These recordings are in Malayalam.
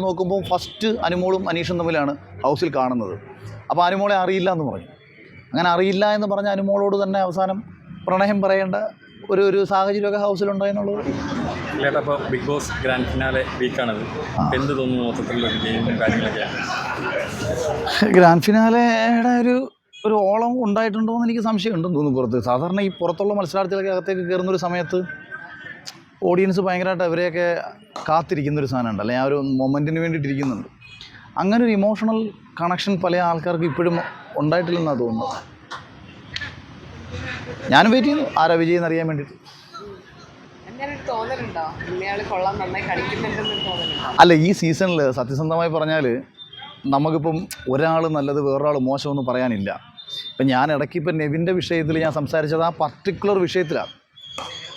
നോക്കുമ്പോൾ ഫസ്റ്റ് അനുമോളും അനീഷും തമ്മിലാണ് ഹൗസിൽ കാണുന്നത്. അപ്പോൾ അനുമോളെ അറിയില്ല എന്ന് പറഞ്ഞു. അങ്ങനെ അറിയില്ല എന്ന് പറഞ്ഞ അനുമോളോട് തന്നെ അവസാനം പ്രണയം പറയേണ്ട ഒരു ഒരു സാഹചര്യമൊക്കെ ഹൗസിലുണ്ടായെന്നുള്ളത് ലേട്ടാ അപ്പോൾ ബിഗ് ബോസ് ഗ്രാൻഡ് ഫിനാലെ വീക്കാണത് എന്ത് തോന്നുന്നു മൊത്തത്തിലുള്ള ഗെയിമും കാര്യങ്ങളൊക്കെയാണ് ഗ്രാൻഡ് ഫിനാലയുടെ ഒരു ഒരു ഓളം ഉണ്ടായിട്ടുണ്ടോ എന്ന് എനിക്ക് സംശയമുണ്ടെന്ന് തോന്നുന്നു പുറത്ത്. സാധാരണ ഈ പുറത്തുള്ള മത്സരാർത്ഥികളൊക്കെ അകത്തേക്ക് കയറുന്ന ഒരു സമയത്ത് ഓഡിയൻസ് ഭയങ്കരമായിട്ട് അവരെയൊക്കെ കാത്തിരിക്കുന്ന ഒരു സാധനമുണ്ട്. അല്ലെങ്കിൽ ആ ഒരു മൊമെന്റിന് വേണ്ടിയിട്ട് ഇരിക്കുന്നുണ്ട് അങ്ങനെ ഒരു ഇമോഷണൽ കണക്ഷൻ പല ആൾക്കാർക്ക് ഇപ്പോഴും ഉണ്ടായിട്ടില്ലെന്നാണ് തോന്നുന്നത് ഞാൻ വെയിറ്റ് ചെയ്യുന്നു. ആരാ വിജയം എന്നറിയാൻ വേണ്ടിയിട്ട്? അല്ല ഈ സീസണിൽ സത്യസന്ധമായി പറഞ്ഞാൽ നമുക്കിപ്പം ഒരാൾ നല്ലത് വേറൊരാൾ മോശമെന്ന് പറയാനില്ല. ഇപ്പം ഞാൻ ഇടയ്ക്ക് ഇപ്പം നെവിന്റെ വിഷയത്തിൽ ഞാൻ സംസാരിച്ചത് ആ പർട്ടിക്കുലർ വിഷയത്തിലാണ്.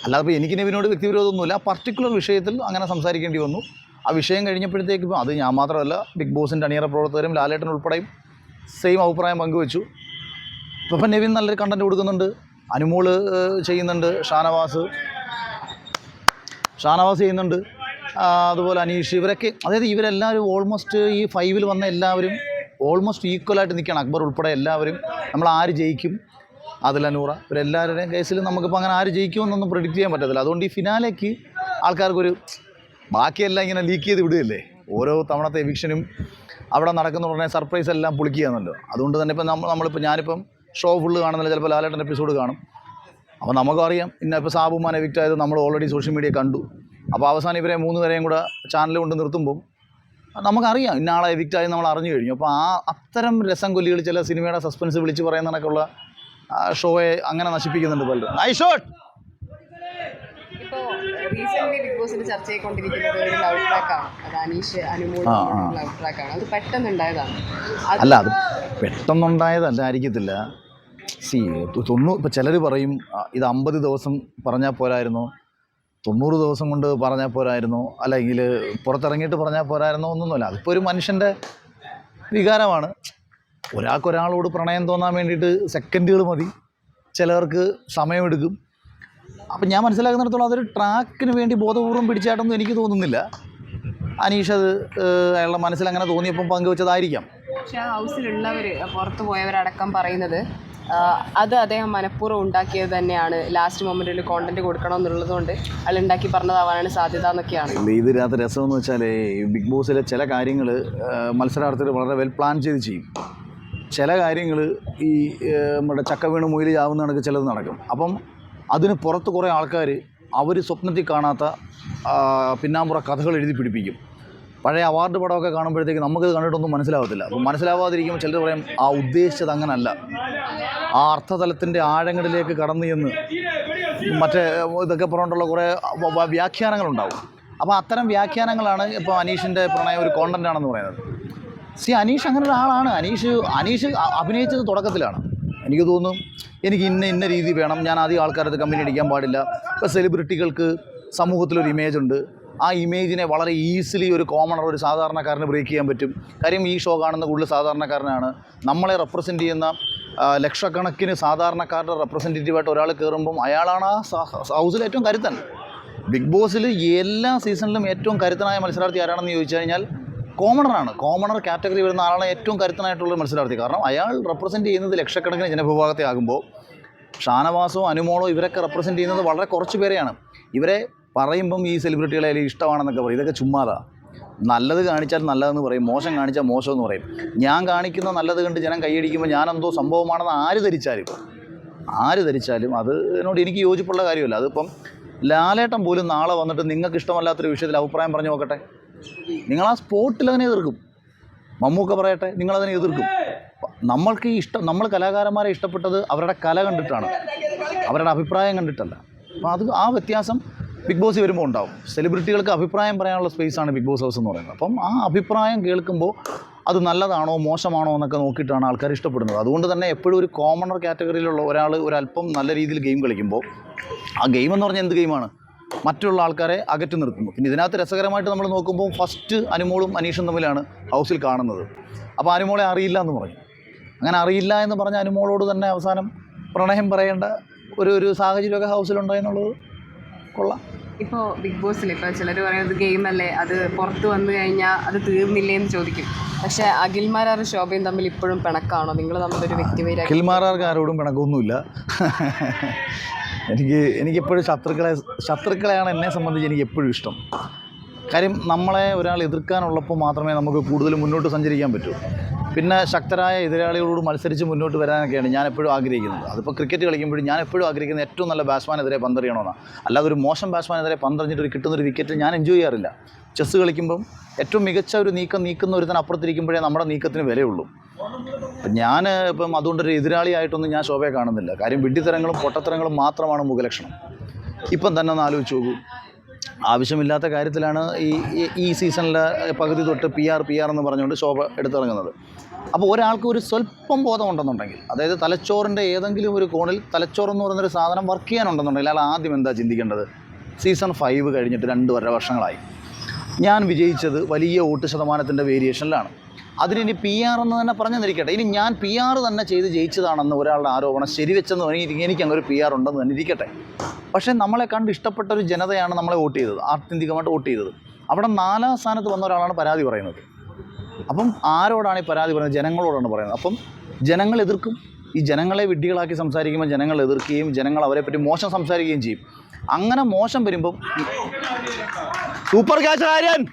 അല്ലാതെ ഇപ്പോൾ എനിക്ക് നെവിനോട് വ്യക്തിവിരോധമൊന്നുമില്ല. ആ പർട്ടിക്കുലർ വിഷയത്തിൽ അങ്ങനെ സംസാരിക്കേണ്ടി വന്നു. ആ വിഷയം കഴിഞ്ഞപ്പോഴത്തേക്ക് ഇപ്പോൾ അത് ഞാൻ മാത്രമല്ല ബിഗ് ബോസിന്റെ അണിയറ പ്രവർത്തകരും ലാലേട്ടൻ ഉൾപ്പെടെയും സെയിം അഭിപ്രായം പങ്കുവച്ചു. ഇപ്പം നെവിൻ നല്ലൊരു കണ്ടന്റ് കൊടുക്കുന്നുണ്ട്. അനുമോൾ ചെയ്യുന്നുണ്ട്. ഷാനവാസ്. ഷാനവാസ് ചെയ്യുന്നുണ്ട്. അതുപോലെ അനീഷ്. ഇവരൊക്കെ അതായത് ഇവരെല്ലാവരും ഓൾമോസ്റ്റ് ഈ ഫൈവിൽ വന്ന എല്ലാവരും ഓൾമോസ്റ്റ് ഈക്വലായിട്ട് നിൽക്കുകയാണ്. അക്ബർ ഉൾപ്പെടെ എല്ലാവരും. നമ്മൾ ആര് ജയിക്കും? അതിലനൂറ ഇവരെല്ലാവരുടെയും കേസിൽ നമുക്കിപ്പോൾ അങ്ങനെ ആര് ജയിക്കുമെന്നൊന്നും പ്രിഡിക്റ്റ് ചെയ്യാൻ പറ്റത്തില്ല. അതുകൊണ്ട് ഈ ഫിനാലേക്ക് ആൾക്കാർക്കൊരു ബാക്കിയെല്ലാം ഇങ്ങനെ ലീക്ക് ചെയ്ത് വിടുകയല്ലേ? ഓരോ തവണത്തെ എവിക്ഷനും അവിടെ നടക്കുന്ന ഉടനെ സർപ്രൈസ് എല്ലാം പൊളിക്കുകയാണല്ലോ. അതുകൊണ്ട് തന്നെ ഇപ്പം നമ്മൾ നമ്മളിപ്പോൾ ഞാനിപ്പം ഷോ ഫുള്ള് കാണുന്നില്ല ചിലപ്പോൾ ലാലേട്ടൻ എപ്പിസോഡ് കാണും. അപ്പോൾ നമുക്കും അറിയാം. ഇന്ന ഇപ്പോൾ സാബുമാൻ എവിക്റ്റ് ആയത് നമ്മൾ ഓൾറെഡി സോഷ്യൽ മീഡിയ കണ്ടു. അപ്പോൾ അവസാനം ഇവരെ മൂന്ന് പേരെയും കൂടെ ചാനൽ കൊണ്ട് നിർത്തുമ്പോൾ നമുക്കറിയാം ഇന്ന ആളെ എവിക്റ്റ് ആയത് നമ്മൾ അറിഞ്ഞു കഴിഞ്ഞു. അപ്പോൾ ആ അത്തരം രസം കൊല്ലികൾ ചില സിനിമയുടെ സസ്പെൻസ് വിളിച്ച് പറയുന്ന കണക്കുള്ള ആ, ഷോയെ അങ്ങനെ നശിപ്പിക്കുന്നുണ്ട് പലരും. ഐ ഷോട്ട് റീസെന്റ് ബിഗ് ഒരു ലവ് ട്രാക്കാണ് അത് അനീഷ് അനുമോൾ. ലവ് ട്രാക്കാണ് അത് പെട്ടെന്നുണ്ടായതാണ്. അല്ല അത് പെട്ടെന്നുണ്ടായതല്ലായിരിക്കത്തില്ല സി തൊണ്ണൂ ഇപ്പം ചിലർ പറയും ഇത് അമ്പത് ദിവസം പറഞ്ഞാൽ പോരായിരുന്നോ. തൊണ്ണൂറ് ദിവസം കൊണ്ട് പറഞ്ഞാൽ പോരായിരുന്നോ. അല്ലെങ്കിൽ പുറത്തിറങ്ങിയിട്ട് പറഞ്ഞാൽ പോരായിരുന്നോ ഒന്നൊന്നുമല്ല അതിപ്പോൾ ഒരു മനുഷ്യന്റെ വികാരമാണ്. ഒരാൾക്ക് ഒരാളോട് പ്രണയം തോന്നാൻ വേണ്ടിയിട്ട് സെക്കൻഡുകൾ മതി. ചിലർക്ക് സമയമെടുക്കും. അപ്പം ഞാൻ മനസ്സിലാക്കുന്നിടത്തോളം അതൊരു ട്രാക്കിന് വേണ്ടി ബോധപൂർവം പിടിച്ചായിട്ടൊന്നും എനിക്ക് തോന്നുന്നില്ല. അനീഷ് അത് അയാളുടെ മനസ്സിൽ അങ്ങനെ തോന്നിയപ്പം പങ്കുവച്ചതായിരിക്കാം. പക്ഷേ ആ ഹൗസിലുള്ളവർ പുറത്ത് പോയവരടക്കം പറയുന്നത് അത് അദ്ദേഹം മനഃപൂർവം ഉണ്ടാക്കിയത് തന്നെയാണ്. ലാസ്റ്റ് മൊമെന്റിൽ കോണ്ടന്റ് കൊടുക്കണം എന്നുള്ളത് കൊണ്ട് അയാൾ ഉണ്ടാക്കി പറഞ്ഞതാവാനാണ് സാധ്യത എന്നൊക്കെയാണ്. ഇതിനകത്ത് രസമെന്ന് വെച്ചാൽ ബിഗ് ബോസിലെ ചില കാര്യങ്ങൾ മത്സരാർത്ഥികൾ വളരെ വെൽ പ്ലാൻ ചെയ്ത് ചെയ്യും. ചില കാര്യങ്ങൾ ഈ നമ്മുടെ ചക്ക വീണ് മുയിൽ ചാവുന്ന കണക്ക് ചിലത് നടക്കും. അപ്പം അതിന് പുറത്ത് കുറേ ആൾക്കാർ അവർ സ്വപ്നത്തിൽ കാണാത്ത പിന്നാമ്പുറ കഥകൾ എഴുതി പിടിപ്പിക്കും. പഴയ അവാർഡ് പടമൊക്കെ കാണുമ്പോഴത്തേക്ക് നമുക്കത് കണ്ടിട്ടൊന്നും മനസ്സിലാവത്തില്ല. അപ്പം മനസ്സിലാവാതിരിക്കുമ്പോൾ ചിലർ പറയും ആ ഉദ്ദേശിച്ചത് അങ്ങനല്ല. ആ അർത്ഥതലത്തിന്റെ ആഴങ്ങളിലേക്ക് കടന്നു ചെന്ന് മറ്റേ ഇതൊക്കെ പറഞ്ഞിട്ടുള്ള കുറേ വ്യാഖ്യാനങ്ങളുണ്ടാവും. അപ്പോൾ അത്തരം വ്യാഖ്യാനങ്ങളാണ് ഇപ്പോൾ അനീഷിന്റെ പ്രണയം ഒരു കോണ്ടന്റ് ആണെന്ന് പറയുന്നത്. സി അനീഷ് അങ്ങനെ ഒരാളാണ് അനീഷ് അനീഷ് അഭിനയിച്ചത് തുടക്കത്തിലാണ്. എനിക്ക് തോന്നും എനിക്ക് ഇന്ന ഇന്ന രീതി വേണം. ഞാൻ ആദ്യം ആൾക്കാരത് കമ്പനി അടിക്കാൻ പാടില്ല. ഇപ്പോൾ സെലിബ്രിറ്റികൾക്ക് സമൂഹത്തിലൊരു ഇമേജ് ഉണ്ട്. ആ ഇമേജിനെ വളരെ ഈസിലി ഒരു കോമണർ ഒരു സാധാരണക്കാരന് ബ്രേക്ക് ചെയ്യാൻ പറ്റും. കാര്യം ഈ ഷോ കാണുന്ന കൂടുതൽ സാധാരണക്കാരനാണ്. നമ്മളെ റെപ്രസെന്റ് ചെയ്യുന്ന ലക്ഷക്കണക്കിന് സാധാരണക്കാരുടെ റെപ്രസെന്റേറ്റീവായിട്ട് ഒരാൾ കയറുമ്പം അയാളാണ് ആ ഹൗസിൽ ഏറ്റവും കരുത്തൻ. ബിഗ് ബോസിൽ എല്ലാ സീസണിലും ഏറ്റവും കരുത്തനായ മത്സരാർത്ഥി ആരാണെന്ന് ചോദിച്ചു കഴിഞ്ഞാൽ കോമണറാണ് കോമണർ കാറ്റഗറി വരുന്ന ആളാണ് ഏറ്റവും കരുത്തനായിട്ടുള്ള മത്സരാർത്ഥി. കാരണം അയാൾ റെപ്രസെന്റ് ചെയ്യുന്നത് ലക്ഷക്കണക്കിന് ജനവിഭാഗത്തെ ആകുമ്പോൾ ഷാനവാസോ അനുമോളോ ഇവരൊക്കെ റെപ്രസെന്റ് ചെയ്യുന്നത് വളരെ കുറച്ച് പേരെയാണ്. ഇവരെ പറയുമ്പം ഈ സെലിബ്രിറ്റികളെ അല്ലെങ്കിൽ ഇഷ്ടമാണെന്നൊക്കെ പറയും. ഇതൊക്കെ ചുമ്മാതാ. നല്ലത് കാണിച്ചാൽ നല്ലതെന്ന് പറയും. മോശം കാണിച്ചാൽ മോശം എന്ന് പറയും. ഞാൻ കാണിക്കുന്ന നല്ലത് കണ്ട് ജനം കൈയടിക്കുമ്പോൾ ഞാൻ എന്തോ സംഭവമാണെന്ന് ആര് ധരിച്ചാലും ആര് ധരിച്ചാലും അത് എന്നോട് എനിക്ക് യോജിപ്പുള്ള കാര്യമല്ല. അതിപ്പം ലാലേട്ടൻ പോലും നാളെ വന്നിട്ട് നിങ്ങൾക്ക് ഇഷ്ടമല്ലാത്തൊരു വിഷയത്തിൽ അഭിപ്രായം പറഞ്ഞു നോക്കട്ടെ? നിങ്ങൾ ആ സ്പോട്ടിൽ അതിനെ എതിർക്കും. മമ്മൂക്ക പറയട്ടെ നിങ്ങളതിനെ എതിർക്കും. നമ്മൾക്ക് ഈ ഇഷ്ടം നമ്മൾ കലാകാരന്മാരെ ഇഷ്ടപ്പെട്ടത് അവരുടെ കല കണ്ടിട്ടാണ്. അവരുടെ അഭിപ്രായം കണ്ടിട്ടല്ല. അപ്പോൾ അത് ആ വ്യത്യാസം ബിഗ് ബോസ് വരുമ്പോൾ ഉണ്ടാവും. സെലിബ്രിറ്റികൾക്ക് അഭിപ്രായം പറയാനുള്ള സ്പേസാണ് ബിഗ് ബോസ് ഹൗസ് എന്ന് പറയുന്നത്. അപ്പം ആ അഭിപ്രായം കേൾക്കുമ്പോൾ അത് നല്ലതാണോ മോശമാണോ എന്നൊക്കെ നോക്കിയിട്ടാണ് ആൾക്കാർ ഇഷ്ടപ്പെടുന്നത്. അതുകൊണ്ട് തന്നെ എപ്പോഴും ഒരു കോമണർ കാറ്റഗറിയിലുള്ള ഒരാൾ ഒരല്പം നല്ല രീതിയിൽ ഗെയിം കളിക്കുമ്പോൾ ആ ഗെയിം എന്ന് പറഞ്ഞാൽ എന്ത് ഗെയിമാണ് മറ്റുള്ള ആൾക്കാരെ അകറ്റി നിർത്തുന്നു. പിന്നെ ഇതിനകത്ത് രസകരമായിട്ട് നമ്മൾ നോക്കുമ്പോൾ ഫസ്റ്റ് അനുമോളും അനീഷും തമ്മിലാണ് ഹൗസിൽ കാണുന്നത്. അപ്പോൾ അനുമോളെ അറിയില്ല എന്ന് പറഞ്ഞു. അങ്ങനെ അറിയില്ല എന്ന് പറഞ്ഞ അനുമോളോട് തന്നെ അവസാനം പ്രണയം പറയേണ്ട ഒരു ഒരു സാഹചര്യമൊക്കെ ഹൗസിലുണ്ടായെന്നുള്ളത് കൊള്ളാം. ഇപ്പോൾ ബിഗ് ബോസിൽ ഇപ്പോൾ ചിലർ പറയുന്നത് ഗെയിം അല്ലേ? അത് പുറത്ത് വന്നു കഴിഞ്ഞാൽ അത് തീർന്നില്ലേ എന്ന് ചോദിക്കും. പക്ഷേ അഖിൽമാരാറും ശോഭയും തമ്മിൽ ഇപ്പോഴും പിണക്കാണോ? നിങ്ങൾ തമ്മിലൊരു വ്യക്തിപര അഖിൽമാരാർക്ക് ആരോടും പിണക്കൊന്നുമില്ല എനിക്ക് എനിക്കെപ്പോഴും ശത്രുക്കളെ ശത്രുക്കളെയാണ് എന്നെ സംബന്ധിച്ച് എനിക്ക് എപ്പോഴും ഇഷ്ടം. കാര്യം നമ്മളെ ഒരാൾ എതിർക്കാനുള്ളപ്പോൾ മാത്രമേ നമുക്ക് കൂടുതൽ മുന്നോട്ട് സഞ്ചരിക്കാൻ പറ്റൂ. പിന്നെ ശക്തരായ എതിരാളികളോട് മത്സരിച്ച് മുന്നോട്ട് വരാനൊക്കെയാണ് ഞാൻ എപ്പോഴും ആഗ്രഹിക്കുന്നത്. അതിപ്പോൾ ക്രിക്കറ്റ് കളിക്കുമ്പോഴും ഞാൻ എപ്പോഴും ആഗ്രഹിക്കുന്നത് ഏറ്റവും നല്ല ബാറ്റ്സ്മാനെതിരെ പന്തെറിയണമെന്നാണ് അല്ലാതെ ഒരു മോശം ബാറ്റ്സ്മാനെതിരെ പന്തറിഞ്ഞിട്ട് ഒരു കിട്ടുന്നൊരു വിക്കറ്റ് ഞാൻ എൻജോയ് ചെയ്യാറില്ല. ചെസ്സ് കളിക്കുമ്പം ഏറ്റവും മികച്ച ഒരു നീക്കം നീക്കുന്ന ഒരുത്തൻ അപ്പുറത്തിരിക്കുമ്പോഴേ നമ്മുടെ നീക്കത്തിന് വിലയുള്ളൂ. അപ്പം ഞാൻ ഇപ്പം അതുകൊണ്ടൊരു എതിരാളിയായിട്ടൊന്നും ഞാൻ ശോഭയെ കാണുന്നില്ല. കാര്യം വിഡ്ഢിത്തരങ്ങളും പൊട്ടത്തരങ്ങളും മാത്രമാണ് മുഖലക്ഷണം. ഇപ്പം തന്നെ ഒന്ന് ആലോചിച്ച് നോക്കൂ. ആവശ്യമില്ലാത്ത കാര്യത്തിലാണ് ഈ ഈ- സീസണിലെ പകുതി തൊട്ട് പി ആർ പി ആർ എന്ന് പറഞ്ഞുകൊണ്ട് ശോഭ എടുത്തിറങ്ങുന്നത്. അപ്പോൾ ഒരാൾക്ക് ഒരു സ്വല്പം ബോധമുണ്ടെന്നുണ്ടെങ്കിൽ അതായത് തലച്ചോറിന്റെ ഏതെങ്കിലും ഒരു കോണിൽ തലച്ചോറെന്ന് പറയുന്നൊരു സാധനം വർക്ക് ചെയ്യാനുണ്ടെന്നുണ്ടെങ്കിൽ അയാൾ ആദ്യം എന്താ ചിന്തിക്കേണ്ടത്? സീസൺ ഫൈവ് കഴിഞ്ഞിട്ട് രണ്ട് വർഷങ്ങളായി. ഞാൻ വിജയിച്ചത് വലിയ വോട്ട് ശതമാനത്തിന്റെ വേരിയേഷനിലാണ്. അതിനിനി പി ആർ എന്ന് തന്നെ പറഞ്ഞു തന്നിരിക്കട്ടെ ഇനി ഞാൻ പി ആർ തന്നെ ചെയ്ത് ജയിച്ചതാണെന്ന് ഒരാളുടെ ആരോപണം ശരിവെച്ചെന്ന് പറഞ്ഞിരിക്കും എനിക്ക് അങ്ങനെ ഒരു പി ആർ ഉണ്ടെന്ന് തന്നെ ഇരിക്കട്ടെ. പക്ഷേ നമ്മളെ കണ്ട് ഇഷ്ടപ്പെട്ട ഒരു ജനതയാണ് നമ്മളെ വോട്ട് ചെയ്തത്. ആത്യന്തികമായിട്ട് വോട്ട് ചെയ്തത്. അവിടെ നാലാം സ്ഥാനത്ത് വന്ന ഒരാളാണ് പരാതി പറയുന്നത്. അപ്പം ആരോടാണ് ഈ പരാതി പറയുന്നത്? ജനങ്ങളോടാണ് പറയുന്നത്. അപ്പം ജനങ്ങൾ എതിർക്കും. ഈ ജനങ്ങളെ വിഡ്ഢികളാക്കി സംസാരിക്കുമ്പോൾ ജനങ്ങൾ എതിർക്കുകയും ജനങ്ങൾ അവരെ പറ്റി മോശം സംസാരിക്കുകയും ചെയ്യും. അങ്ങനെ മോശം വരുമ്പം super catch Aryan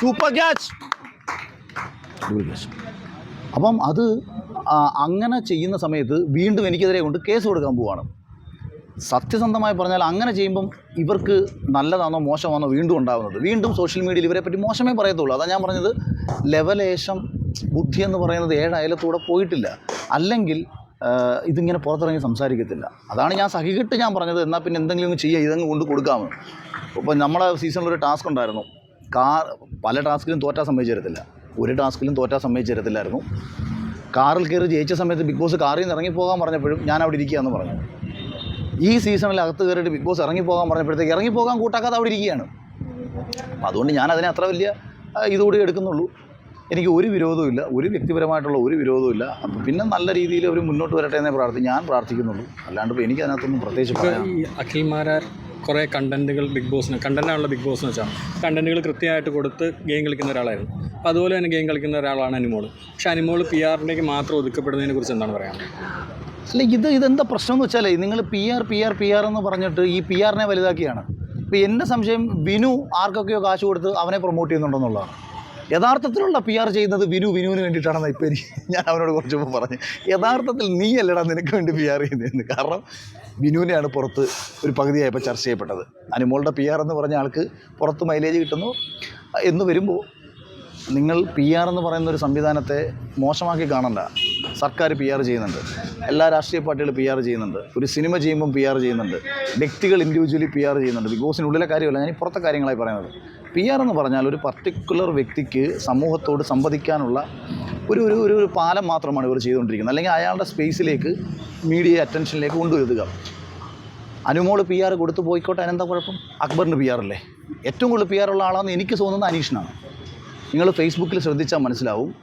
super catch അപ്പം അത് അങ്ങനെ ചെയ്യുന്ന സമയത്ത് വീണ്ടും എനിക്കെതിരെ കൊണ്ട് കേസ് കൊടുക്കാൻ പോവാണ്. സത്യസന്ധമായി പറഞ്ഞാൽ അങ്ങനെ ചെയ്യുമ്പം ഇവർക്ക് നല്ലതാണോ മോശമാണോ വീണ്ടും ഉണ്ടാകുന്നത് വീണ്ടും സോഷ്യൽ മീഡിയയിൽ ഇവരെ പറ്റി മോശമേ പറയത്തുള്ളൂ. അതാണ് ഞാൻ പറഞ്ഞത് ലെവലേശം ബുദ്ധി എന്ന് പറയുന്നത് ഏഴ് പോയിട്ടില്ല. അല്ലെങ്കിൽ ഇതിങ്ങനെ പുറത്തിറങ്ങി സംസാരിക്കത്തില്ല. അതാണ് ഞാൻ സഹികിട്ട് ഞാൻ പറഞ്ഞത്. എന്നാൽ പിന്നെ എന്തെങ്കിലും അങ്ങ് ചെയ്യുക ഇതങ്ങ് കൊണ്ട് കൊടുക്കാമെന്ന് ഇപ്പോൾ നമ്മളെ സീസണിൽ ഒരു ടാസ്ക് ഉണ്ടായിരുന്നു. കാർ പല ടാസ്കിലും തോറ്റാൻ സംഭവിച്ചു തരത്തില്ല ഒരു ടാസ്കിലും തോറ്റാൻ സമ്മതിച്ചു തരത്തില്ലായിരുന്നു കാറിൽ കയറി ജയിച്ച സമയത്ത് ബിഗ് ബോസ് കാറിൽ നിന്ന് ഇറങ്ങിപ്പോകാൻ പറഞ്ഞപ്പോഴും ഞാൻ അവിടെ ഇരിക്കുകയെന്ന് പറഞ്ഞു. ഈ സീസണിൽ അകത്ത് കയറിയിട്ട് ബിഗ് ബോസ് ഇറങ്ങിപ്പോകാൻ പറഞ്ഞപ്പോഴത്തേക്ക് ഇറങ്ങിപ്പോകാൻ കൂട്ടാക്കാതെ അവിടെ ഇരിക്കുകയാണ്. അതുകൊണ്ട് ഞാൻ അതിനെ അത്ര വലിയ ഇതുകൂടി എടുക്കുന്നുള്ളൂ. എനിക്ക് ഒരു വിരോധവും ഇല്ല. ഒരു വ്യക്തിപരമായിട്ടുള്ള ഒരു അപ്പം പിന്നെ നല്ല രീതിയിൽ അവർ മുന്നോട്ട് വരട്ടെ എന്നേ പ്രാർത്ഥി ഞാൻ പ്രാർത്ഥിക്കുന്നുള്ളൂ. അല്ലാണ്ട് ഇപ്പോൾ എനിക്ക് അതിനകത്തൊന്നും പ്രത്യേകിച്ച് പറയാം. ഈ അഖിൽമാരാർ കുറേ കണ്ടന്റുകൾ ബിഗ് ബോസിന് കണ്ടന്റാണല്ലോ ബിഗ് ബോസ് എന്ന് വെച്ചാൽ. കണ്ടന്റുകൾ കൃത്യമായിട്ട് കൊടുത്ത് ഗെയിം കളിക്കുന്ന ഒരാളായിരുന്നു. അപ്പോൾ അതുപോലെ തന്നെ ഗെയിം കളിക്കുന്ന ഒരാളാണ് അനിമോൾ പക്ഷെ അനിമോൾ പി ആറിലേക്ക് മാത്രം ഒതുക്കപ്പെടുന്നതിനെ കുറിച്ച് എന്താണ് പറയാൻ അല്ല ഇത് ഇതെന്താ പ്രശ്നം എന്ന് വെച്ചാലേ നിങ്ങൾ P R P R P R എന്ന് പറഞ്ഞിട്ട് ഈ പി ആറിനെ വലുതാക്കിയാണ്. ഇപ്പോൾ എന്റെ സംശയം ബിനു ആർക്കൊക്കെയോ കാശ് കൊടുത്ത് അവനെ പ്രൊമോട്ട് ചെയ്യുന്നുണ്ടെന്നുള്ളതാണ്. യഥാർത്ഥത്തിലുള്ള പി ആർ ചെയ്യുന്നത് വിനു വിനുവിന് വേണ്ടിയിട്ടാണെന്ന് ഇപ്പം എനിക്ക് ഞാൻ അവനോട് കുറച്ച് മുമ്പ് പറഞ്ഞു യഥാർത്ഥത്തിൽ നീ അല്ലടാ നിനക്ക് വേണ്ടി പി ആർ ചെയ്യുന്നതെന്ന്. കാരണം വിനുവിനെയാണ് പുറത്ത് ഒരു പകുതിയായപ്പോൾ ചർച്ച ചെയ്യപ്പെട്ടത്. അനുമോളുടെ പി ആർ എന്ന് പറഞ്ഞ ആൾക്ക് പുറത്ത് മൈലേജ് കിട്ടുന്നു. എന്ന് വരുമ്പോൾ നിങ്ങൾ പി ആർ എന്ന് പറയുന്ന ഒരു സംവിധാനത്തെ മോശമാക്കി കാണണ്ട. സർക്കാർ പി ആർ ചെയ്യുന്നുണ്ട്. എല്ലാ രാഷ്ട്രീയ പാർട്ടികളും പി ആർ ചെയ്യുന്നുണ്ട്. ഒരു സിനിമ ചെയ്യുമ്പം പി ആർ ചെയ്യുന്നുണ്ട്. വ്യക്തികൾ ഇൻഡിവിജ്വലി പി ആർ ചെയ്യുന്നുണ്ട്. ബിഗ് ബോസിനുള്ളിലെ കാര്യമല്ല ഞാൻ ഈ പുറത്തെ കാര്യങ്ങളായി പറയുന്നത്. പി ആർ എന്ന് പറഞ്ഞാൽ ഒരു പർട്ടിക്കുലർ വ്യക്തിക്ക് സമൂഹത്തോട് സംവദിക്കാനുള്ള ഒരു ഒരു ഒരു പാലം മാത്രമാണ് ഇവർ ചെയ്തുകൊണ്ടിരിക്കുന്നത്. അല്ലെങ്കിൽ അയാളുടെ സ്പേസിലേക്ക് മീഡിയ അറ്റൻഷനിലേക്ക് കൊണ്ടുവരുത്തുക അനുമോൾ പി ആർ കൊടുത്തു പോയിക്കോട്ടെ അതിനെന്താ കുഴപ്പം? അക്ബറിന് പി ആർ അല്ലേ? ഏറ്റവും കൂടുതൽ പി ആർ ഉള്ള ആളാണെന്ന് എനിക്ക് തോന്നുന്നത് അനീഷിനാണ്. നിങ്ങൾ ഫേസ്ബുക്കിൽ ശ്രദ്ധിച്ചാൽ മനസ്സിലാവും.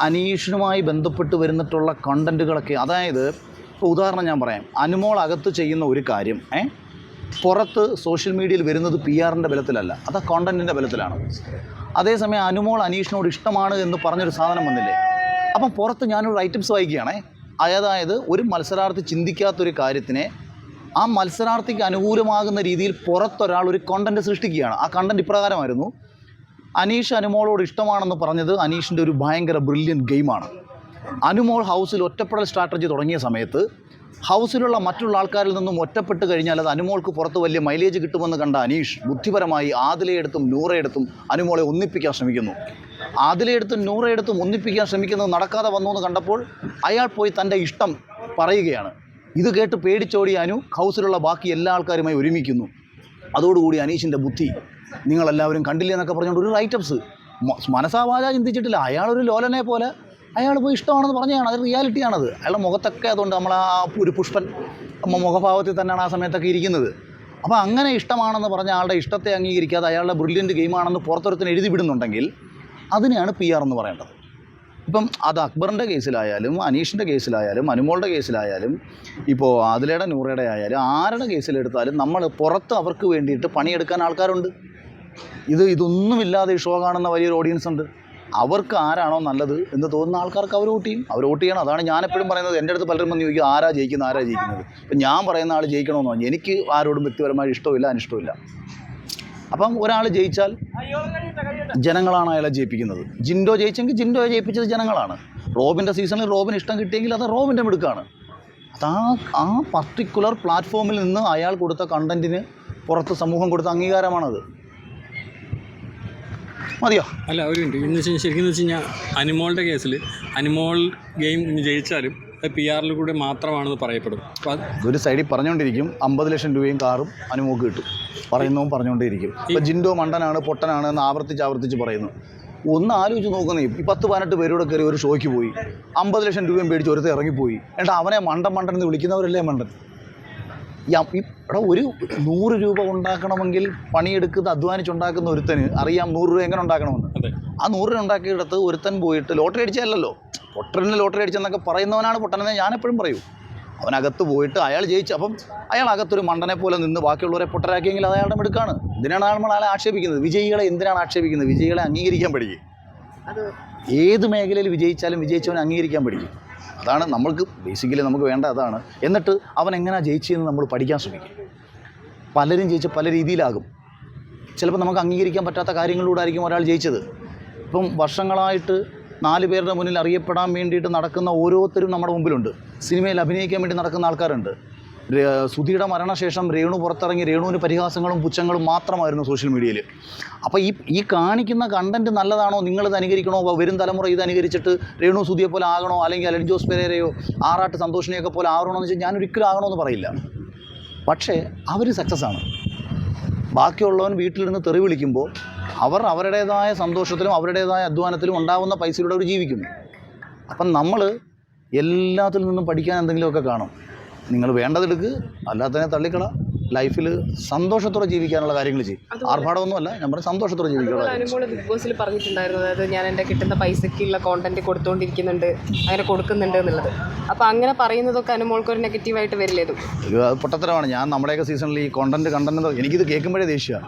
അനീഷിനുമായി ബന്ധപ്പെട്ട് വരുന്നിട്ടുള്ള കണ്ടന്റുകളൊക്കെ അതായത് ഇപ്പോൾ ഉദാഹരണം ഞാൻ പറയാം. അനുമോൾ അകത്ത് ചെയ്യുന്ന ഒരു കാര്യം ഏ? പുറത്ത് സോഷ്യൽ മീഡിയയിൽ വരുന്നത് പി ആറിന്റെ ബലത്തിലല്ല. അത് കോണ്ടന്റിന്റെ ബലത്തിലാണ്. അതേസമയം അനുമോൾ അനീഷിനോട് ഇഷ്ടമാണ് എന്ന് പറഞ്ഞൊരു സാധനം വന്നില്ലേ? അപ്പം പുറത്ത് ഞാനൊരു ഐറ്റംസ് വായിക്കുകയാണേ അതായത് ഒരു മത്സരാർത്ഥി ചിന്തിക്കാത്തൊരു കാര്യത്തിനെ ആ മത്സരാർത്ഥിക്ക് അനുകൂലമാകുന്ന രീതിയിൽ പുറത്തൊരാൾ ഒരു കണ്ടന്റ് സൃഷ്ടിക്കുകയാണ്. ആ കണ്ടന്റ് ഇപ്രകാരമായിരുന്നു. അനീഷ് അനുമോളോട് ഇഷ്ടമാണെന്ന് പറഞ്ഞത് അനീഷിന്റെ ഒരു ഭയങ്കര ബ്രില്യൻ ഗെയിമാണ് അനുമോൾ ഹൗസിൽ ഒറ്റപ്പെടൽ സ്ട്രാറ്റജി തുടങ്ങിയ സമയത്ത് ഹൗസിലുള്ള മറ്റുള്ള ആൾക്കാരിൽ നിന്നും ഒറ്റപ്പെട്ട് കഴിഞ്ഞാൽ അത് അനുമോൾക്ക് പുറത്ത് വലിയ മൈലേജ് കിട്ടുമെന്ന് കണ്ട അനീഷ് ബുദ്ധിപരമായി ആദിലയെടുത്തും നൂറയെടുത്തും അനുമോളെ ഒന്നിപ്പിക്കാൻ ശ്രമിക്കുന്നു. ആദിലയെടുത്തും നൂറയെടുത്തും ഒന്നിപ്പിക്കാൻ ശ്രമിക്കുന്നത് നടക്കാതെ വന്നു എന്ന് കണ്ടപ്പോൾ അയാൾ പോയി തന്റെ ഇഷ്ടം പറയുകയാണ്. ഇത് കേട്ട് പേടിച്ചോടി അനു ഹൗസിലുള്ള ബാക്കി എല്ലാ ആൾക്കാരുമായി ഒരുമിക്കുന്നു. അതോടുകൂടി അനീഷിന്റെ ബുദ്ധി നിങ്ങളെല്ലാവരും കണ്ടില്ലേ എന്നൊക്കെ പറഞ്ഞുകൊണ്ട് ഒരു റൈറ്റപ്സ് മനസാവാച ചിന്തിച്ചിട്ടില്ല. അയാളൊരു ലോലനെ പോലെ അയാൾ പോയി ഇഷ്ടമാണെന്ന് പറഞ്ഞതാണ്. അത് റിയാലിറ്റിയാണത് അയാളുടെ മുഖത്തൊക്കെ അതുകൊണ്ട് നമ്മൾ ആ ഒരു പുഷ്പൻ മുഖഭാവത്തിൽ തന്നെയാണ് ആ സമയത്തൊക്കെ ഇരിക്കുന്നത്. അപ്പോൾ അങ്ങനെ ഇഷ്ടമാണെന്ന് പറഞ്ഞ ആളുടെ ഇഷ്ടത്തെ അംഗീകരിക്കാതെ അയാളുടെ ബ്രില്യന്റ് ഗെയിമാണെന്ന് പുറത്തൊരുത്തിന് എഴുതി വിടുന്നുണ്ടെങ്കിൽ അതിനെയാണ് പി ആർ എന്ന് പറയേണ്ടത്. ഇപ്പം അത് അക്ബറിന്റെ കേസിലായാലും അനീഷിന്റെ കേസിലായാലും അനുമോളുടെ കേസിലായാലും ഇപ്പോൾ ആദിലയുടെ നൂറയുടെ ആയാലും ആരുടെ കേസിലെടുത്താലും നമ്മൾ പുറത്ത് അവർക്ക് വേണ്ടിയിട്ട് പണിയെടുക്കാൻ ആൾക്കാരുണ്ട്. ഇത് ഇതൊന്നുമില്ലാതെ ഈ ഷോ കാണുന്ന വലിയൊരു ഓഡിയൻസ് ഉണ്ട്. അവർക്ക് ആരാണോ നല്ലത് എന്ന് തോന്നുന്ന ആൾക്കാർക്ക് അവർ വോട്ട് ചെയ്യും. അവർ വോട്ട് ചെയ്യണം. അതാണ് ഞാൻ എപ്പോഴും പറയുന്നത്. എന്റെ അടുത്ത് പലരും വന്ന് ചോദിക്കും ആരാ ജയിക്കുന്നത്? ആരാ ജയിക്കുന്നത്? ഇപ്പം ഞാൻ പറയുന്ന ആൾ ജയിക്കണമെന്ന് എനിക്ക് ആരോടും വ്യക്തിപരമായി ഇഷ്ടമില്ല അനിഷ്ടമില്ല. അപ്പം ഒരാൾ ജയിച്ചാൽ ജനങ്ങളാണ് അയാളെ ജയിപ്പിക്കുന്നത്. ജിൻഡോ ജയിച്ചെങ്കിൽ ജിൻഡോയെ ജയിപ്പിച്ചത് ജനങ്ങളാണ്. റോബിന്റെ സീസണിൽ റോബിന് ഇഷ്ടം കിട്ടിയെങ്കിൽ അത് റോബിന്റെ മിടുക്കാണ്. അത് ആ ആ പർട്ടിക്കുലർ പ്ലാറ്റ്ഫോമിൽ നിന്ന് അയാൾ കൊടുത്ത കണ്ടന്റിന് പുറത്ത് സമൂഹം കൊടുത്ത അംഗീകാരമാണത്. മതിയോ? അല്ല ഒരു മിനിറ്റ്. ഇന്ന് ശരിക്കും എന്ന് വെച്ച് കഴിഞ്ഞാൽ അനിമോളുടെ കേസിൽ അനിമോൾ ഗെയിം ജയിച്ചാലും അത് പി ആറിൽ കൂടെ മാത്രമാണെന്ന് പറയപ്പെടും. ഒരു സൈഡിൽ പറഞ്ഞുകൊണ്ടിരിക്കും അമ്പത് ലക്ഷം രൂപയും കാറും അനുമോക്ക് കിട്ടും. പറയുന്നതും പറഞ്ഞുകൊണ്ടേയിരിക്കും ഇപ്പം ജിൻഡോ മണ്ടനാണ് പൊട്ടനാണ് എന്ന് ആവർത്തിച്ച് ആവർത്തിച്ച് പറയുന്നു. ഒന്ന് ആലോചിച്ച് നോക്കുന്നേ ഈ പത്ത് പതിനെട്ട് പേരോട് കയറി ഒരു ഷോയ്ക്ക് പോയി. അമ്പത് ലക്ഷം രൂപയും പേടിച്ച് ഒരുത്തർ ഇറങ്ങിപ്പോയി. എന്നിട്ട് അവനെ മണ്ടൻ മണ്ടൻ എന്ന് വിളിക്കുന്നവരല്ലേ മണ്ടൻ? എടാ ഒരു നൂറ് രൂപ ഉണ്ടാക്കണമെങ്കിൽ പണിയെടുക്കുന്ന അധ്വാനിച്ചുണ്ടാക്കുന്ന ഒരുത്തന് അറിയാം നൂറ് രൂപ എങ്ങനെ ഉണ്ടാക്കണമെന്ന്. ആ നൂറ് രൂപ ഉണ്ടാക്കിയെടുത്ത് ഒരുത്തൻ പോയിട്ട് ലോട്ടറി അടിച്ചതല്ലല്ലോ. പൊട്ടറിന് ലോട്ടറി അടിച്ചെന്നൊക്കെ പറയുന്നവനാണ് പൊട്ടനെന്ന് ഞാൻ എപ്പോഴും പറയൂ. അവനകത്ത് പോയിട്ട് അയാൾ ജയിച്ചു അപ്പം അയാൾ അകത്തൊരു മണ്ടനെ പോലെ നിന്ന് ബാക്കിയുള്ളവരെ പൊട്ടരാക്കിയെങ്കിൽ അത് അയാളുടെ മിടുക്കാണ്. എന്തിനാണ് നമ്മൾ അയാളെ ആക്ഷേപിക്കുന്നത്. വിജയികളെ എന്തിനാണ് ആക്ഷേപിക്കുന്നത്? വിജയികളെ അംഗീകരിക്കാൻ പഠിക്കും. ഏത് മേഖലയിൽ വിജയിച്ചാലും വിജയിച്ചവനെ അംഗീകരിക്കാൻ പഠിക്കും. അതാണ് നമ്മൾക്ക് ബേസിക്കലി നമുക്ക് വേണ്ട അതാണ്. എന്നിട്ട് അവൻ എങ്ങനെയാണ് ജയിച്ചതെന്ന് നമ്മൾ പഠിക്കാൻ ശ്രമിക്കും. പലരും ജയിച്ച് പല രീതിയിലാകും. ചിലപ്പോൾ നമുക്ക് അംഗീകരിക്കാൻ പറ്റാത്ത കാര്യങ്ങളിലൂടെ ആയിരിക്കും ഒരാൾ ജയിച്ചത്. ഇപ്പം വർഷങ്ങളായിട്ട് നാല് പേരുടെ മുന്നിൽ അറിയപ്പെടാൻ വേണ്ടിയിട്ട് നടക്കുന്ന ഓരോരുത്തരും നമ്മുടെ മുമ്പിലുണ്ട്. സിനിമയിൽ അഭിനയിക്കാൻ വേണ്ടി നടക്കുന്ന ആൾക്കാരുണ്ട്. സുധിയുടെ മരണശേഷം രേണു പുറത്തിറങ്ങി രേണുവിന് പരിഹാസങ്ങളും പുച്ഛങ്ങളും മാത്രമായിരുന്നു സോഷ്യൽ മീഡിയയിൽ. അപ്പോൾ ഈ ഈ കാണിക്കുന്ന കണ്ടന്റ് നല്ലതാണോ? നിങ്ങളിത് അനുകരിക്കണോ? വ- വരും തലമുറ ഇത് അനുകരിച്ചിട്ട് രേണു സുധിയെ പോലെ ആകണോ? അല്ലെങ്കിൽ അലൻ ജോസ് പെരേരയോ ആറാട്ട് സന്തോഷിനെയൊക്കെ പോലെ ആകണോ എന്ന് വെച്ചാൽ ഞാൻ ഒരിക്കലും ആകണമെന്ന് പറയില്ല. പക്ഷേ അവർ സക്സസ് ആണ്. ബാക്കിയുള്ളവൻ നിന്ന് തെറി വിളിക്കുമ്പോൾ അവർ അവരുടേതായ സന്തോഷത്തിലും അവരുടേതായ അധ്വാനത്തിലും ഉണ്ടാവുന്ന പൈസയിലൂടെ അവർ ജീവിക്കുന്നു. അപ്പം നമ്മൾ എല്ലാത്തിൽ നിന്നും പഠിക്കാൻ എന്തെങ്കിലുമൊക്കെ കാണും. നിങ്ങൾ വേണ്ടതെടുക്ക് അല്ലാത്തതിനെ തള്ളിക്കള. ലൈഫിൽ സന്തോഷത്തോടെ ജീവിക്കാനുള്ള കാര്യങ്ങൾ ചെയ്യും. ആർഭാടമൊന്നുമല്ല ഞാൻ പറഞ്ഞ സന്തോഷത്തോടെ ജീവിക്കാനുള്ള ബിഗ് ബോസിൽ പറഞ്ഞിട്ടുണ്ടായിരുന്നു. അതായത് ഞാൻ എന്റെ കിട്ടുന്ന പൈസയ്ക്കുള്ള കോണ്ടന്റ് കൊടുത്തുകൊണ്ടിരിക്കുന്നുണ്ട് അങ്ങനെ കൊടുക്കുന്നുണ്ട് എന്നുള്ളത്. അപ്പോൾ അങ്ങനെ പറയുന്നതൊക്കെ അനുമോൾക്ക് ഒരു നെഗറ്റീവായിട്ട് വരില്ലേ ഇത്? അത് പൊട്ടത്തരമാണ്. ഞാൻ നമ്മുടെയൊക്കെ സീസണിൽ ഈ കോണ്ടന്റ് കണ്ടന്റ് എനിക്കിത് കേൾക്കുമ്പോഴേ ദേഷ്യമാണ്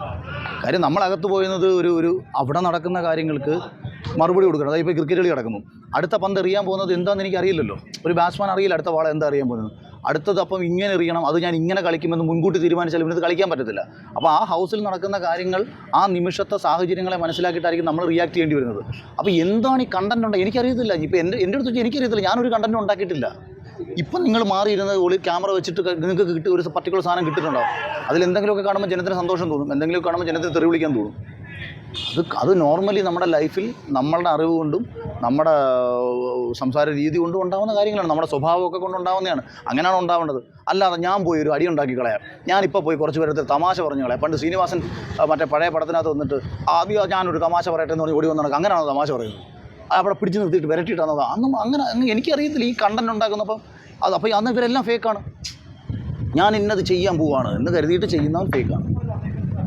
കാര്യം നമ്മളകത്ത് പോയുന്നത് ഒരു ഒരു അവിടെ നടക്കുന്ന കാര്യങ്ങൾക്ക് മറുപടി കൊടുക്കണം. അതായത് ഇപ്പോൾ ക്രിക്കറ്റ് കളി കിടക്കുന്നു അടുത്ത പന്ത് എറിയാൻ പോകുന്നത് എന്താണെന്ന് എനിക്ക് അറിയില്ലല്ലോ ഒരു ബാറ്റ്സ്മാൻ അറിയില്ല അടുത്ത വാള എന്താ അറിയാൻ പോകുന്നത്. അടുത്തത് അപ്പം ഇങ്ങനെ എറിയണം അത് ഞാൻ ഇങ്ങനെ കളിക്കുമെന്ന് മുൻകൂട്ടി തീരുമാനിച്ചാൽ ഇവനത് കളിക്കാൻ പറ്റത്തില്ല. അപ്പോൾ ആ ഹൗസിൽ നടക്കുന്ന കാര്യങ്ങൾ ആ നിമിഷത്തെ സാഹചര്യങ്ങളെ മനസ്സിലാക്കിയിട്ടായിരിക്കും നമ്മൾ റിയാക്ട് ചെയ്യേണ്ടി വരുന്നത്. അപ്പോൾ എന്താണ് ഈ കണ്ടന്റ് ഉണ്ട് എനിക്കറിയത്തില്ല. ഇപ്പോൾ എന്റെ എന്റെ അടുത്ത് എനിക്കറിയത്തില്ല. ഞാനൊരു കണ്ടന്റ് ഉണ്ടാക്കിയിട്ടില്ല. ഇപ്പം നിങ്ങൾ മാറിയിരുന്നത് ഒളി ക്യാമറ വെച്ചിട്ട് നിങ്ങൾക്ക് കിട്ടിയ ഒരു പർട്ടിക്കുലർ സാധനം കിട്ടിയിട്ടുണ്ടാവും അതിൽ എന്തെങ്കിലുമൊക്കെ കാണുമ്പോൾ ജനത്തിന് സന്തോഷം തോന്നും. എന്തെങ്കിലും കാണുമ്പോൾ ജനത്തിന് തെറി വിളിക്കാൻ തോന്നും. അത് അത് നോർമലി നമ്മുടെ ലൈഫിൽ നമ്മളുടെ അറിവ് കൊണ്ടും നമ്മുടെ സംസാര രീതി കൊണ്ടും ഉണ്ടാകുന്ന കാര്യങ്ങളാണ്. നമ്മുടെ സ്വഭാവമൊക്കെ കൊണ്ടുണ്ടാവുന്നതാണ് അങ്ങനെയാണ് ഉണ്ടാവേണ്ടത്. അല്ലാതെ ഞാൻ പോയി ഒരു അടി ഉണ്ടാക്കി കളയാം. ഞാനിപ്പോൾ പോയി കുറച്ച് പേരത്തെ തമാശ പറഞ്ഞു കളയാം. പണ്ട് ശ്രീനിവാസൻ മറ്റേ പഴയ പടത്തിനകത്ത് വന്നിട്ട് ആദ്യം ഞാനൊരു തമാശ പറയട്ടെ എന്ന് പറഞ്ഞ് ഓടി വന്നു അങ്ങനെയാണോ തമാശ പറയുന്നത്? അത് അവിടെ പിടിച്ച് നിർത്തിയിട്ട് വിരട്ടിയിട്ടാണോ അന്നും അങ്ങനെ അങ്ങ് എനിക്കറിയത്തില്ല ഈ കണ്ടന്റ് ഉണ്ടാക്കുന്നപ്പം. അത് അപ്പോൾ അന്ന് ഇവരെല്ലാം ഫേക്കാണ് ഞാൻ ഇന്നത് ചെയ്യാൻ പോവാണ്. എന്ന് കരുതിയിട്ട് ചെയ്യുന്നവൻ ഫേക്കാണ്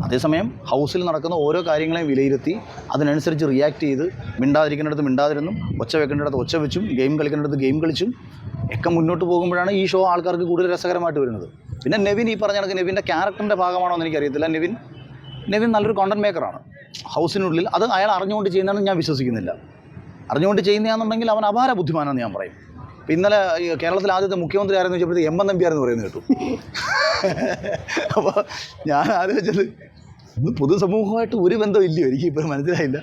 അതേസമയം ഹൗസിൽ നടക്കുന്ന ഓരോ കാര്യങ്ങളെയും വിലയിരുത്തി അതിനനുസരിച്ച് റിയാക്ട് ചെയ്ത് മിണ്ടാതിരിക്കുന്നിടത്ത് മിണ്ടാതിരുന്നും ഒച്ച വെക്കേണ്ടിടത്ത് ഒച്ച വെച്ചും ഗെയിം കളിക്കേണ്ടിടത്ത് ഗെയിം കളിച്ചും ഒക്കെ മുന്നോട്ട് പോകുമ്പോഴാണ് ഈ ഷോ ആൾക്കാർക്ക് കൂടുതൽ രസകരമായിട്ട് വരുന്നത്. പിന്നെ നെവിൻ ഈ പറഞ്ഞ കണക്ക് നെവിന്റെ ക്യാരക്ടറിന്റെ ഭാഗമാണോ എന്ന് എനിക്കറിയത്തില്ല. നെവിൻ നെവിൻ നല്ലൊരു കോണ്ടന്റ് മേക്കറാണ് ഹൗസിനുള്ളിൽ അത് അയാൾ അറിഞ്ഞുകൊണ്ട് ചെയ്യുന്നതാണെന്ന് ഞാൻ വിശ്വസിക്കുന്നില്ല. അറിഞ്ഞുകൊണ്ട് ചെയ്യുന്നതാണെന്നുണ്ടെങ്കിൽ അവൻ അപാര ബുദ്ധിമാനാണെന്ന് ഞാൻ പറയും. ഇന്നലെ കേരളത്തിലെ കേരളത്തിൽ ആദ്യത്തെ മുഖ്യമന്ത്രി ആരെന്ന് വെച്ചപ്പോഴത്തേക്ക് എം എൻ നമ്പിയാരെന്ന് പറയുന്നത് കേട്ടു. അപ്പോൾ ഞാൻ ആലോചിച്ചത് ഇന്ന് പൊതുസമൂഹമായിട്ട് ഒരു ബന്ധം ഇല്ലയോ? എനിക്ക് ഇപ്പോൾ മനസ്സിലായില്ല.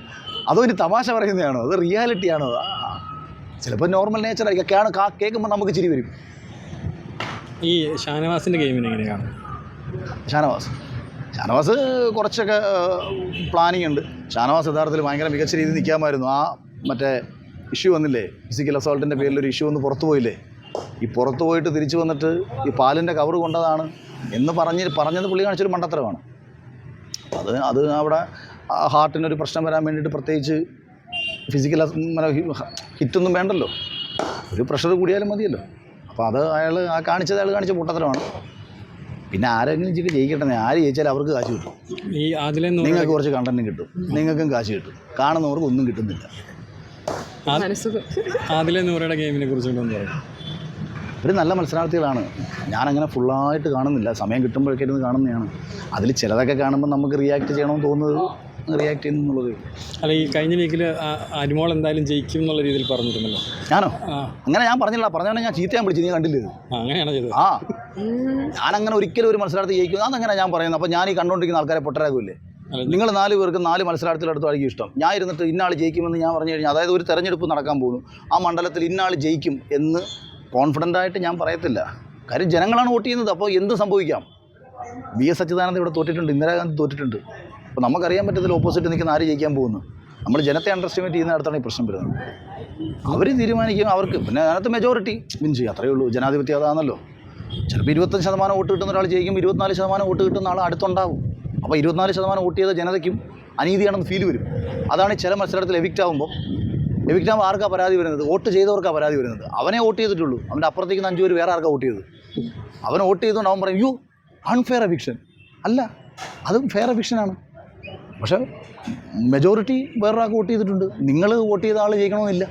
അതോ ഇനി തമാശ പറയുന്നതാണോ? അത് റിയാലിറ്റി ആണോ? ആ ചിലപ്പോൾ നോർമൽ നേച്ചർ ആയിരിക്കും. കേൾക്കുമ്പോൾ നമുക്ക് ചിരി വരും. ഈ ഷാനവാസിന്റെ ഗെയിമിന് എങ്ങനെയാണ് ഷാനവാസ്. ഷാനവാസ് കുറച്ചൊക്കെ പ്ലാനിങ് ഉണ്ട്. ഷാനവാസ് യഥാർത്ഥത്തിൽ ഭയങ്കര മികച്ച രീതിയിൽ നിൽക്കാമായിരുന്നു. ആ മറ്റേ ഇഷ്യൂ വന്നില്ലേ? ഫിസിക്കൽ അസോൾട്ടിന്റെ പേരിൽ ഒരു ഇഷ്യൂ ഒന്ന് പുറത്തു പോയില്ലേ? ഈ പുറത്തു പോയിട്ട് തിരിച്ചു വന്നിട്ട് ഈ പാലിന്റെ കവർ കൊണ്ടതാണ് എന്ന് പറഞ്ഞ് പറഞ്ഞത് പുള്ളി കാണിച്ചൊരു മണ്ടത്തരമാണ്. അത് അത് അവിടെ ആ ഹാർട്ടിനൊരു പ്രശ്നം വരാൻ വേണ്ടിയിട്ട് പ്രത്യേകിച്ച് ഫിസിക്കൽ ഹിറ്റൊന്നും വേണ്ടല്ലോ. ഒരു പ്രഷർ കൂടിയാലും മതിയല്ലോ. അപ്പോൾ അത് അയാൾ ആ കാണിച്ചത് അയാൾ കാണിച്ച പൊട്ടത്തരമാണ് പിന്നെ ആരെങ്കിലും ചിക്ക് ജയിക്കട്ടെ ആര് ജയിച്ചാൽ അവർക്ക് കാശ് കിട്ടും. ഈ നിങ്ങൾക്ക് കുറച്ച് കണ്ടന്റും കിട്ടും. നിങ്ങൾക്കും കാശ് കിട്ടും. കാണുന്നവർക്ക് ഒന്നും കിട്ടുന്നില്ല. ആദിലെ നൂറയുടെ ഗെയിമിനെ കുറിച്ചുകൊണ്ടൊന്ന് പറയും. ഇവർ നല്ല മത്സരാർത്ഥികളാണ്. ഞാനങ്ങനെ ഫുള്ളായിട്ട് കാണുന്നില്ല. സമയം കിട്ടുമ്പോഴൊക്കെ ഇരുന്ന് കാണുന്നതാണ്. അതിൽ ചിലതൊക്കെ കാണുമ്പോൾ നമുക്ക് റിയാക്ട് ചെയ്യണമെന്ന് തോന്നുന്നത് റിയാക്ട് ചെയ്യുന്നുള്ളത്. അല്ല ഈ കഴിഞ്ഞ വീക്കിൽ അനുമോൾ എന്തായാലും ജയിക്കും എന്നുള്ള രീതിയിൽ പറഞ്ഞിരുന്നല്ലോ. ഞാനോ? അങ്ങനെ ഞാൻ പറഞ്ഞില്ല. പറഞ്ഞാൽ ഞാൻ ചീത്തയാൻ വിളിച്ചു നീ കണ്ടില്ലേ? അങ്ങനെയാണ് ചെയ്തത്. ആ. ഞാനങ്ങനെ ഒരിക്കലും ഒരു മത്സരാർത്ഥി ജയിക്കും. അതങ്ങനെ ഞാൻ പറയുന്നത് അപ്പോൾ ഞാൻ ഈ കണ്ടുകൊണ്ടിരിക്കുന്ന ആൾക്കാരെ പൊട്ടരാകില്ലേ അല്ല, നിങ്ങൾ നാല് പേർക്ക് നാല് മത്സരാർത്ഥികളെടുത്തായിരിക്കും ഇഷ്ടം. ഞാൻ ഇരുന്നിട്ട് ഇന്നാൾ ജയിക്കുമെന്ന് ഞാൻ പറഞ്ഞു കഴിഞ്ഞാൽ അതായത് ഒരു തെരഞ്ഞെടുപ്പ് നടക്കാൻ പോകുന്നു. ആ മണ്ഡലത്തിൽ ഇന്നാൾ ജയിക്കും എന്ന് കോൺഫിഡന്റ് ആയിട്ട് ഞാൻ പറയത്തില്ല. കാര്യം ജനങ്ങളാണ് വോട്ട് ചെയ്യുന്നത്. അപ്പോൾ എന്ത് സംഭവിക്കാം? വി എസ് അച്യുതാനന്ദ ഇവിടെ തോറ്റിട്ടുണ്ട് ഇന്ദിരാഗാന്ധി തോറ്റിട്ടുണ്ട്. അപ്പോൾ നമുക്കറിയാൻ പറ്റത്തില്ല ഓപ്പോസിറ്റ് നിൽക്കുന്ന ആര് ജയിക്കാൻ പോകുന്നു. നമ്മൾ ജനത്തെ അണ്ടർസ്റ്റിമേറ്റ് ചെയ്യുന്നിടത്താണ് ഈ പ്രശ്നം വരുന്നത്. അവർ തീരുമാനിക്കും അവർക്ക്. പിന്നെ അതിനകത്ത് മെജോറിറ്റി വിൻ ചെയ്യും. അത്രയേ ഉള്ളൂ. ജനാധിപത്യം അതാണല്ലോ. ചിലപ്പോൾ ഇരുപത്തഞ്ച് ശതമാനം വോട്ട് കിട്ടുന്ന ഒരാൾ ജയിക്കും ഇരുപത്തിനാല് ശതമാനം വോട്ട് കിട്ടുന്ന ആൾ അടുത്തുണ്ടാവും. അപ്പോൾ ഇരുപത്തിനാല് ശതമാനം വോട്ട് ചെയ്ത ജനതയ്ക്കും അനീതിയാണെന്ന് ഫീൽ വരും. അതാണ് ചില മത്സരത്തിൽ എവിക്റ്റ് ആകുമ്പോൾ എവിക്റ്റ് ആകുമ്പോൾ ആർക്കാ പരാതി വരുന്നത്? വോട്ട് ചെയ്തവർക്കാണ് പരാതി വരുന്നത്. അവനെ വോട്ട് ചെയ്തിട്ടുള്ളൂ. അവന്റെ അപ്പുറത്തേക്ക് അഞ്ച് പേര് വേറെ ആർക്കാണ് വോട്ട് ചെയ്തത്? അവൻ വോട്ട് ചെയ്തുകൊണ്ട് അവൻ പറയും യു അൺഫെയർ എവിക്ഷൻ അല്ല അതും ഫെയർ എവിക്ഷനാണ് പക്ഷേ മെജോറിറ്റി വേറൊരാൾക്ക് വോട്ട് ചെയ്തിട്ടുണ്ട്. നിങ്ങൾ വോട്ട് ചെയ്ത ആൾ ജയിക്കണമെന്നില്ല.